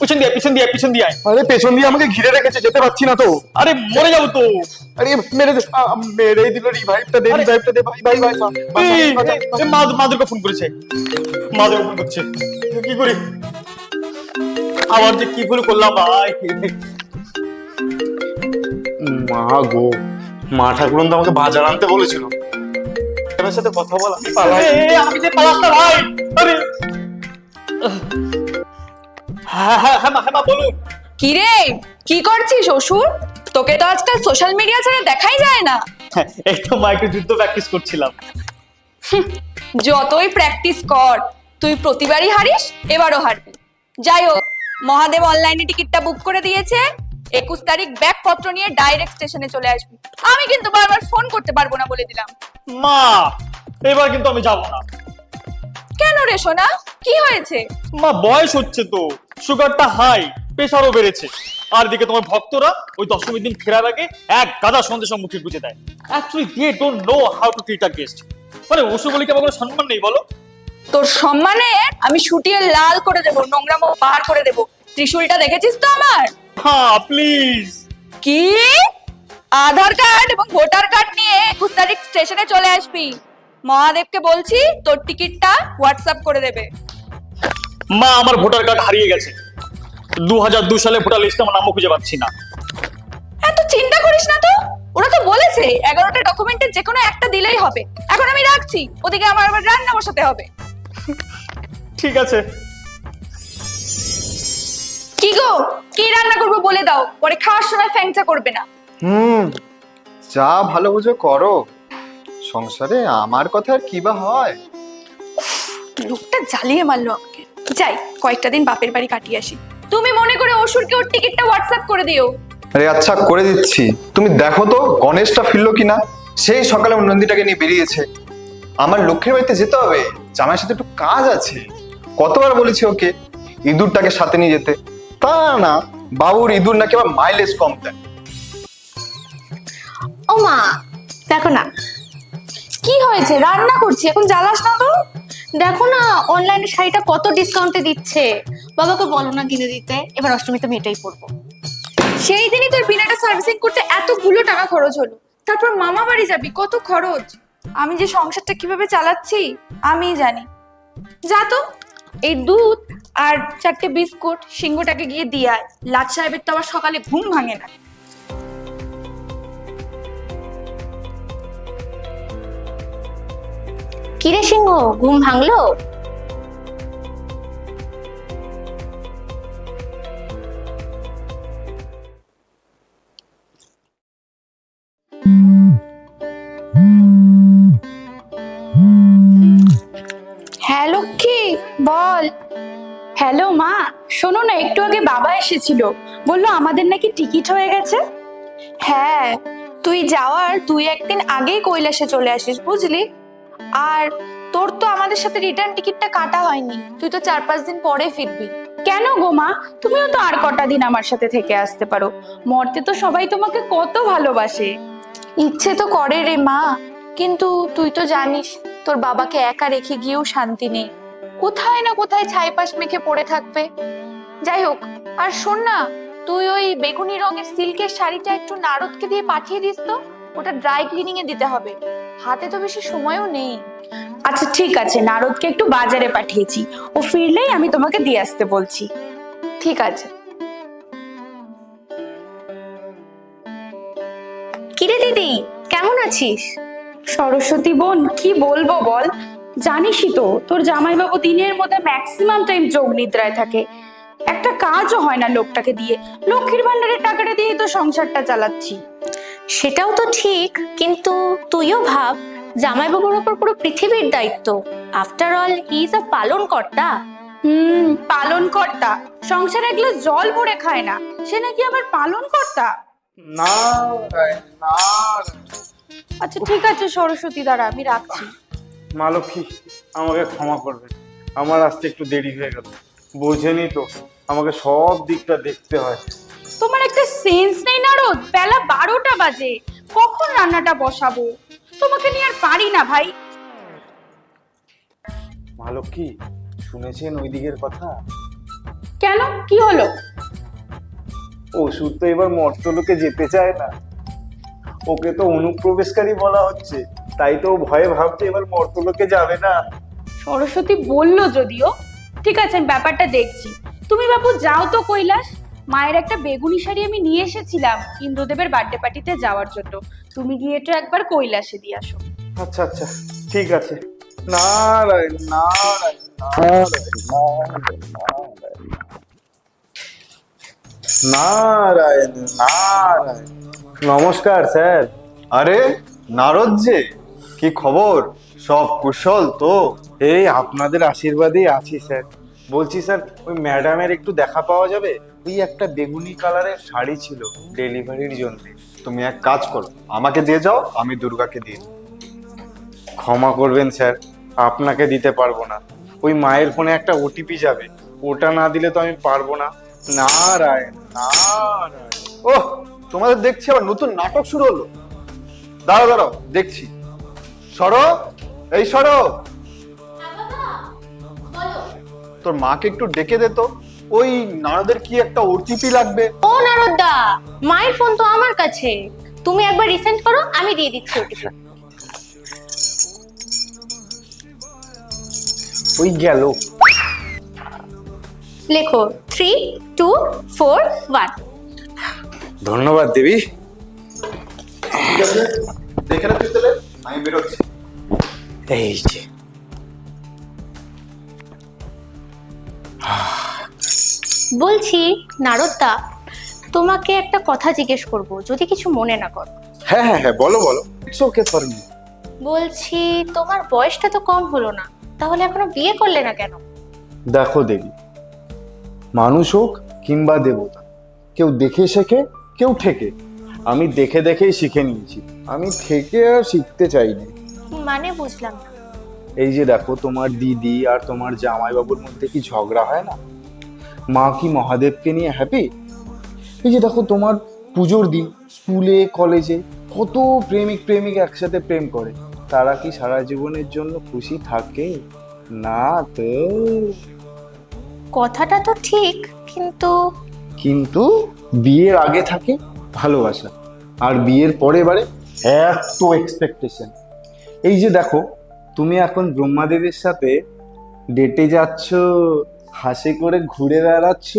পিছন দিয়ে পিছন দিয়ে পিছন দিয়ে আরে পেছন দিয়ে আমাকে ঘিরে রেখেছে যেতে পারছি না তো। আরে মরে যাব তো। আরে মেরে দে মেরে দিল রিভাইভটা দে রিভাইভটা দে ভাই ভাই ভাই মা- মাদুরকে ফোন করেছে। মাদুরকে ফোন করছে। কি করি? আবার যে কি ভুল করলাম ভাই। মা গো মা ঠাকুরন তো আমাকে বাজার আনতে বলেছিল। সাথে কথা বলা আমি পালাই আমি যে পালাস না ভাই। আরে। হ্যাঁ হ্যাঁ হ্যাঁ কিরে কি করছিস শ্বশুর তোকে তো আজকাল সোশ্যাল মিডিয়া ছাড়া দেখাই যায় না। এই তো মা একটু যুদ্ধ প্র্যাকটিস করছিলাম। যতই প্র্যাকটিস কর তুই প্রতিবারই হারিস এবারও হারবি। যাই হোক মহাদেব অনলাইনে টিকিটটা বুক করে দিয়েছে। একুশ তারিখ ব্যাগপত্র নিয়ে ডাইরেক্ট স্টেশনে চলে আসবি। আমি কিন্তু বারবার ফোন করতে পারব না বলে দিলাম। মা এবার কিন্তু আমি যাব না। কেন রে সোনা? কি হয়েছে? মা বয়স হচ্ছে তো। সুগারটা হাই প্রেশারও বেড়েছে। আর দিকে তোমার ভক্তরা ওই দশমীর দিন ফেরার আগে এক গাদা সন্দেশ মুখে গুজে দেয়। Actually they don't know how to treat a guest মানে অসুবলিকে আমার কোনো সম্মান নেই বলো? তোর সম্মানে আমি শুটিয়ে লাল করে দেবো নোংরামো বার করে দেবো। ত্রিশুলটা দেখেছিস তো আমার? হ্যাঁ প্লিজ কি? আধার কার্ড এবং ভোটার কার্ড নিয়ে একুশ তারিখ স্টেশনে চলে আসবি। মহাদেবকে বলছি তোর টিকিটটা হোয়াটসঅ্যাপ করে দেবে। মা আমার ভোটার কার্ড হারিয়ে গেছে। দু হাজার দু সালে ভোটার লিস্টে আমার নামও খুঁজে পাচ্ছি না। এত চিন্তা করিস না তো? ওরা তো বলেছে এগারোটা ডকুমেন্টের যে কোনো একটা দিলেই হবে। এখন আমি রাখছি ওদিকে আমার আবার রান্না বসাতে হবে। ঠিক আছে। কি গো? কি রান্না করব বলে দাও পরে খাওয়ার সময় ফ্যাংচা করবে না। হুম যা ভালো বুঝো করো। সংসারে আমার কথা আর কি বা হয়? লোকটা জ্বালিয়ে মারলো আমাকে। যাই কয়েকটা দিন বাপের বাড়ি কাটিয়ে আসি। তুমি মনে করে অসুরকে ওর টিকিটটা হোয়াটসঅ্যাপ করে দিও। আরে আচ্ছা করে দিচ্ছি। তুমি দেখো তো গণেশটা ফিরলো কিনা? সেই সকালে নন্দীটাকে নিয়ে বেরিয়েছে। আমার লক্ষ্মীর বাড়িতে যেতে হবে। জামাইয়ের সাথে একটু কাজ আছে। কতবার বলেছি ওকে ইঁদুরটাকে সাথে নিয়ে যেতে। তা না বাবুর ইঁদুর নাকি আবার মাইলেজ কম দেয়। ও মা দেখো না কি হয়েছে? রান্না করছি, এখন জ্বালাস না তো? দেখো না অনলাইনে শাড়িটা কত ডিসকাউন্টে দিচ্ছে। বাবাকে বলো না কিনে দিতে, এবার অষ্টমীতে আমি এটাই পরবো। সেই দিনই তোর বিনাটা সার্ভিসিং করতে এতগুলো টাকা খরচ হলো। তারপর মামা বাড়ি যাবি, কত খরচ? আমি যে সংসারটা কীভাবে চালাচ্ছি, আমিই জানি। যা তো, এই দুধ আর চারটে বিস্কুট সিংহটাকে গিয়ে দিয়ে আয়। লাট সাহেবের তো আবার সকালে ঘুম ভাঙে না। কিরে সিংহ ঘুম ভাঙলো? হ্যাঁ লক্ষ্মী বল। হ্যালো মা শোনো না একটু আগে বাবা এসেছিল। বলল আমাদের নাকি টিকিট হয়ে গেছে। হ্যাঁ তুই যাওয়ার তুই একদিন আগেই কৈলাসে চলে আসিস বুঝলি? আর তোর তো আমাদের সাথে রিটার্ন টিকিটটা কাটা হয়নি। তুই তো চার পাঁচ দিন পরে ফিরবি। কেন গো মা? তুমিও তো আর কটা দিন আমার সাথে থেকে আসতে পারো। মরতে তো সবাই তোমাকে কত ভালোবাসে। ইচ্ছে তো করে রে মা কিন্তু তুই তো জানিস তোর বাবাকে একা রেখে গিয়েও শান্তি নেই। কোথায় না কোথায় ছাইপাশ মেখে পড়ে থাকবে। যাই হোক আর শোন না তুই ওই বেগুনি রঙের সিল্কের শাড়িটা একটু নারদকে দিয়ে পাঠিয়ে দিস তো। ওটা ড্রাই ক্লিনিং এ দিতে হবে। হাতে তো বেশি সময়ও নেই। আচ্ছা ঠিক আছে নারদকে একটু বাজারে পাঠিয়েছি। ও ফিরলেই আমি তোমাকে দিয়ে আসতে বলছি। ঠিক আছে। কিরে দিদি কেমন আছিস? সরস্বতী বোন কি বলব বল? জানিসই তো তোর জামাইবাবু দিনের মধ্যে ম্যাক্সিমাম টাইম যোগ নিদ্রায় থাকে। একটা কাজও হয় না লোকটাকে দিয়ে। লক্ষ্মীর ভান্ডারের টাকাটা দিয়ে তো সংসারটা চালাচ্ছি। সেটাও তো ঠিক কিন্তু তুইও ভাব জামাইবাবুর ওপর পুরো পৃথিবীর দায়িত্ব। আফটার অল ইজ আ পালন কর্তা হুম পালন কর্তা সংসারে এক জল ভরে খায় না। সে নাকি আবার পালন কর্তা না না আচ্ছা ঠিক আছে সরস্বতী দ্বারা আমি রাখছি। মা লক্ষ্মী আমাকে ক্ষমা করবে। আমার আসতে একটু দেরি হয়ে গেল। বোঝেনি তো আমাকে সব দিকটা দেখতে হয়। একটা সেন্স নেই নারদ। বেলা বারোটা বাজে। কখন রান্নাটা বসাবো? তোমাকে নিয়ে আর পারি না ভাই। মা লক্ষ্মী শুনেছেন ওই দিকের কথা? কেন? কি হলো? ওষুধ তো এবার মর্তলোকে যেতে চায় না। ওকে তো অনুপ্রবেশকারী বলা হচ্ছে। তাই তো ভয়ে ভাবছে এবার মর্তলোকে যাবে না। সরস্বতী বলল যদিও। ঠিক আছে আমি ব্যাপারটা দেখছি। তুমি বাবু যাও তো কৈলাস। মায়ের একটা বেগুনি শাড়ি আমি নিয়ে এসেছিলাম ইন্দ্রদেবের বার্থডে পার্টিতে যাওয়ার জন্য। তুমি গিয়ে একটু একবার কৈলাসে দিয়ে আসো। আচ্ছা আচ্ছা ঠিক আছে। নারায়ণ নারায়ণ নারায়ণ নারায়ণ নারায়ণ। নমস্কার স্যার। আরে নারদ যে কি খবর? সব কুশল তো। এই আপনাদের আশীর্বাদেই আছি স্যার। বলছি, স্যার, ওই ম্যাডামের একটু দেখা পাওয়া যাবে? ওই একটা বেগুনি কালারের শাড়ি ছিল ডেলিভারির জন্য। তুমি এক কাজ করো, আমাকে দিয়ে যাও, আমি দুর্গাকে দিয়ে ক্ষমা করবেন, স্যার, আপনাকে দিতে পারব না। ওই মায়ের ফোনে একটা ওটিপি যাবে, ওটা না দিলে তো আমি পারব না। নারায়ণ নারায়ণ। ওহ, তোমাদের দেখছি আবার নতুন নাটক শুরু হলো। দাঁড়াও দাঁড়াও, দেখছি। সরো, এই সরো। তোর মাকে একটু ডেকে দে তো। ওই নারদের কি একটা ওটিপি লাগবে? ও নারদা মায়ের ফোন তো আমার কাছে। তুমি একবার রিসেন্ট করো আমি দিয়ে দিচ্ছি ওটিপি। ওই গেল। লেখো থ্রি টু ফোর ওয়ান ধন্যবাদ দেবী। ঠিক আছে দেখে না তুই তাহলে। আমি বেরোচ্ছি। এই যে। বলছি নারদা তোমাকে একটা কথা জিজ্ঞেস করব যদি কিছু মনে না করো। হ্যাঁ হ্যাঁ হ্যাঁ বলো বলো। ইটস ওকে ফর মি বলছি তোমার বয়সটা তো কম হলো না তাহলে এখনও বিয়ে করলে না কেন? দেখো দেবী মানুষ হোক কিংবা দেবতা কেউ দেখে শেখে কেউ ঠেকে। আমি দেখে দেখেই শিখে নিয়েছি আমি থেকে আর শিখতে চাইনি। মানে বুঝলাম না। এই যে দেখো তোমার দিদি আর তোমার জামাইবাবুর মধ্যে কি ঝগড়া হয় না? মা কি মহাদেবকে নিয়ে হ্যাপি এই যে দেখো তোমার পুজোর দিন স্কুলে কলেজে কত প্রেমিক প্রেমিক একসাথে প্রেম করে। তারা কি সারা জীবনের জন্য খুশি থাকে? না তো। কথাটা তো ঠিক কিন্তু কিন্তু বিয়ের আগে থাকে ভালোবাসা আর বিয়ের পরে বারে এত এক্সপেকটেশন এই যে দেখো তুমি এখন ব্রহ্মাদেবের সাথে ডেটে যাচ্ছ হাসে করে ঘুরে বেড়াচ্ছ?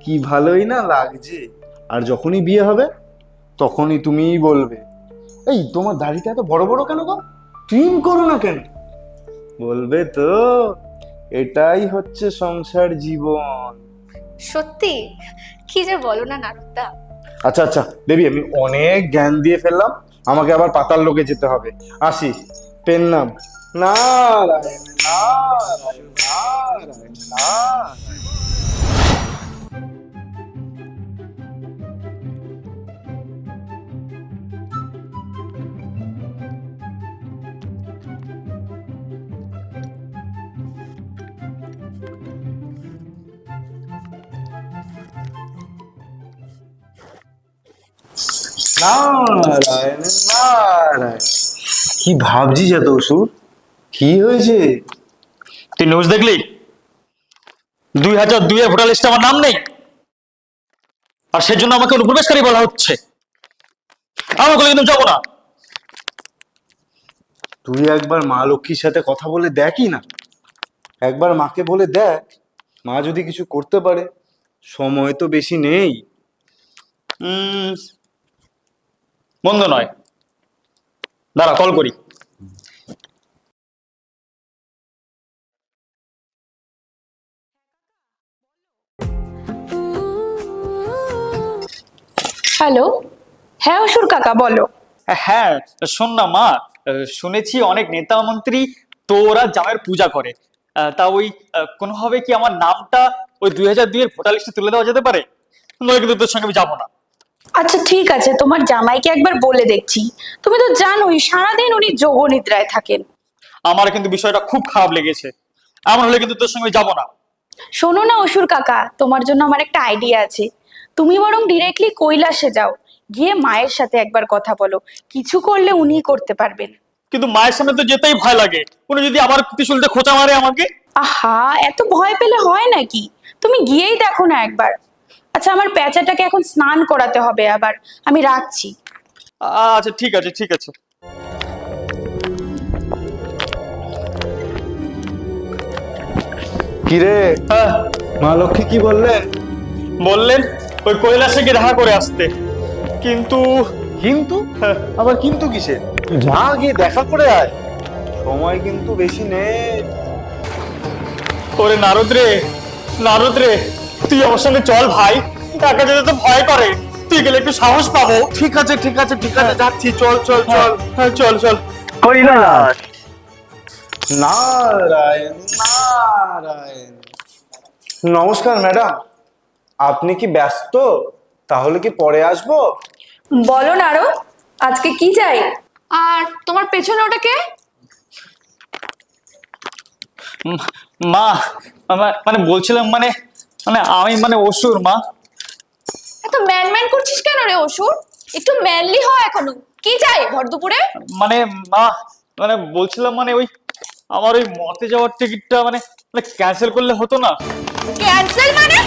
কি ভালোই না লাগছে। আর যখনই বিয়ে হবে তখনই তুমিই বলবে। এই তোমার দাড়িটা এত বড় বড় কেন গো? ট্রিম করো না কেন? বলবে তো এটাই হচ্ছে সংসার জীবন। সত্যি? কি যে বলো না নারদা আচ্ছা আচ্ছা দেবী আমি অনেক জ্ঞান দিয়ে ফেললাম। আমাকে আবার পাতাল লোকে যেতে হবে। আসি পেন নাম নারায়ণ। নারায়ণ নারায়ণ। কি ভাবছিস এত ওষুধ কি হয়েছে? তুই নিউজ দেখলি? দুই হাজার দুই এর ভোটার লিস্টে আমার নাম নেই। আর সেজন্য আমাকে অনুপ্রবেশকারী বলা হচ্ছে। আমার কোনো কিন্তু যাব না। তুই একবার মা লক্ষ্মীর সাথে কথা বলে দেখই না। একবার মাকে বলে দেখ। মা যদি কিছু করতে পারে সময় তো বেশি নেই। মন্দ নয়। দাঁড়া কল করি। হ্যালো? হ্যাঁ অসুর কাকা বলো। হ্যাঁ শোন না মা শুনেছি অনেক নেতা মন্ত্রী তোরা জামাইয়ের পূজা করে। তা ওই কোনোভাবে কি আমার নামটা ওই দুই হাজার দুই এর ভোটার লিস্টে তুলে দেওয়া যেতে পারে? নয় কিন্তু তোর সঙ্গে আমি যাব না। আচ্ছা ঠিক আছে তোমার জামাইকে একবার বলে দেখছি। তুমি তো জানোই সারাদিন উনি যোগ নিদ্রায় থাকেন। আমার কিন্তু বিষয়টা খুব খারাপ লেগেছে। এমন হলে কিন্তু তোর সঙ্গে যাব না। শোনো না অসুর কাকা তোমার জন্য আমার একটা আইডিয়া আছে। তুমি বরং ডিরেক্টলি কৈলাসে যাও। গিয়ে মায়ের সাথে একবার কথা বলো। কিছু করলে উনি করতে পারবেন। কিন্তু মায়ের সামনে তো যেতেই ভয় লাগে। উনি যদি আমার ত্রিশুলতে খোঁচা মারে আমাকে? আহা এত ভয় পেলে হয় নাকি? তুমি গিয়েই দেখো না একবার। আচ্ছা আমার প্যাঁচাটাকে এখন স্নান করাতে হবে আবার। আমি রাখছি। আচ্ছা ঠিক আছে ঠিক আছে। কিরে? হ্যাঁ। মা লক্ষ্মী কি বললেন? বললেন? ওই কৈলাসে গিয়ে দেখা করে আসতে। কিন্তু কিন্তু? হ্যাঁ, আবার কিন্তু কিসে যা গিয়ে দেখা করে আয়। সময় কিন্তু বেশি নেই ওরে নারদ রে নারদ রে তুই আমার সঙ্গে চল ভাই। একা যেতে তো ভয় করে। তুই গেলে একটু সাহস পাবো। ঠিক আছে ঠিক আছে ঠিক আছে যাচ্ছি। চল চল চল। হ্যাঁ চল চল। কৈলাস। নারায়ণ নারায়ণ। নমস্কার ম্যাডাম। আপনি কি ব্যস্ত? তাহলে কি পরে আসব? বলো নারো আজকে কি চাই? আর তোমার পেছনে ওটা কে? মা মানে বলছিলাম মানে মানে আমি মানে অসুর মা। এত ম্যান ম্যান করছিস কেন রে অসুর? একটু ম্যানলি হ এখনও। কি চাই ভর দুপুরে? মানে মা মানে বলছিলাম মানে ওই আমার ওই মতে যাওয়ার টিকিটটা মানে মানে ক্যান্সেল করলে হতো না। ক্যান্সেল মানে?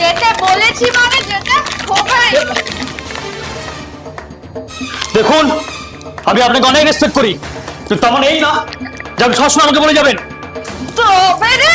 যেতে বলেছি মানে যেতে দেখুন আমি আপনাকে অনেক রেসপেক্ট করি কিন্তু তেমন এই না যে আপনি সবসময় আমাকে বলে যাবেন। তবে রে!